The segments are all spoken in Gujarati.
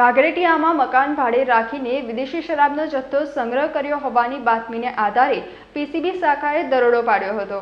ઘાઘરેટિયામાં મકાન ભાડે રાખીને વિદેશી શરાબનો જથ્થો સંગ્રહ કર્યો હોવાની બાતમીને આધારે પીસીબી શાખાએ દરોડો પાડ્યો હતો.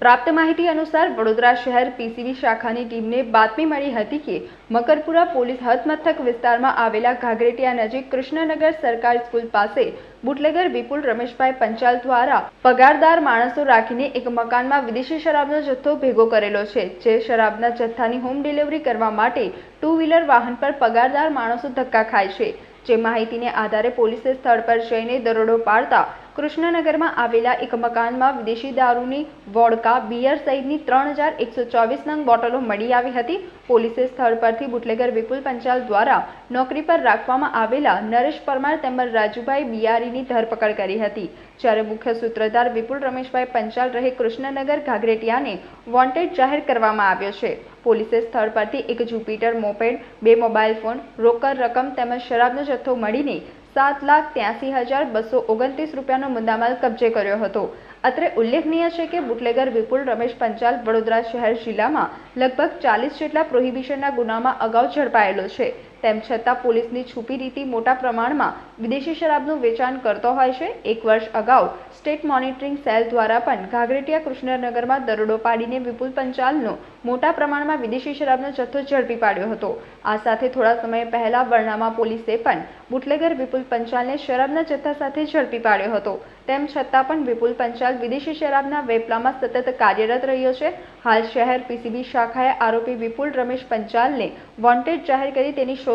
પ્રાપ્ત માહિતી અનુસાર વડોદરા શહેર પીસીબી શાખાની ટીમને બાતમી મળી હતી કે મકરપુરા પોલીસ હદમથક વિસ્તારમાં આવેલા ઘાઘરેટિયા નજીક કૃષ્ણનગર સરકાર સ્કૂલ પાસે બુટલેગર વિપુલ રમેશભાઈ પંચાલ દ્વારા પગારદાર માણસો રાખીને એક મકાનમાં વિદેશી શરાબનો જથ્થો ભેગો કરેલો છે, જે શરાબના જથ્થાની હોમ ડિલિવરી કરવા માટે ટુ વ્હીલર વાહન પર પગારદાર માણસો ધક્કા ખાય છે. જે માહિતીને આધારે પોલીસે સ્થળ પર જઈને દરોડો પાડતા કૃષ્ણનગરમાં આવેલા એક મકાનમાં વિદેશી દારૂની વોડકા, બિયર સહિતની ત્રણ હજાર એકસો ચોવીસ નંગ બોટલો મળી આવી હતી. પોલીસે સ્થળ પરથી બુટલેગર વિપુલ પંચાલ દ્વારા નોકરી પર રાખવામાં આવેલા નરેશ પરમાર તેમજ રાજુભાઈ બિયારીની ધરપકડ કરી હતી. જ્યારે મુખ્ય સૂત્રધાર વિપુલ રમેશભાઈ પંચાલ રહે કૃષ્ણનગર ઘાઘરેટિયાને વોન્ટેડ જાહેર કરવામાં આવ્યો છે. પોલીસે સ્થળ પરથી એક જુપિટર, મોપેડ, બે મોબાઈલ ફોન, રોકડ રકમ તેમજ શરાબનો જથ્થો મળીને સાત લાખ ત્યાસી હજાર બસો ઓગણત્રીસ રૂપિયાનો મુદ્દામાલ કબજે કર્યો હતો. અત્રે ઉલ્લેખનીય છે કે બુટલેગર વિપુલ રમેશ પંચાલ વડોદરા શહેર જિલ્લામાં લગભગ ચાલીસ જેટલા પ્રોહિબિશનના ગુનામાં અગાઉ ઝડપાયેલો છે. તેમ છતાં પોલીસની છુપી રીતિ મોટા પ્રમાણમાં વિદેશી શરાબનું વેચાણ કરતો હોય છે. એક વર્ષ અગાઉ સ્ટેટ મોનિટરિંગ સેલ દ્વારા પણ ઘાઘરેટિયા કૃષ્ણનગરમાં દરોડો પાડીને વિપુલ પંચાલનો મોટા પ્રમાણમાં વિદેશી શરાબનો જથ્થો ઝડપી પાડ્યો હતો. આ સાથે થોડા સમય પહેલા વરણામાં પોલીસે પણ બુટલેગર વિપુલ પંચાલને શરાબના જથ્થા સાથે ઝડપી પાડ્યો હતો. તેમ છતાં પણ વિપુલ પંચાલ વિદેશી શરાબના વેપલામાં સતત કાર્યરત રહ્યો છે. હાલ શહેર પીસીબી શાખાએ આરોપી વિપુલ રમેશ પંચાલને વોન્ટેડ જાહેર કરી તેની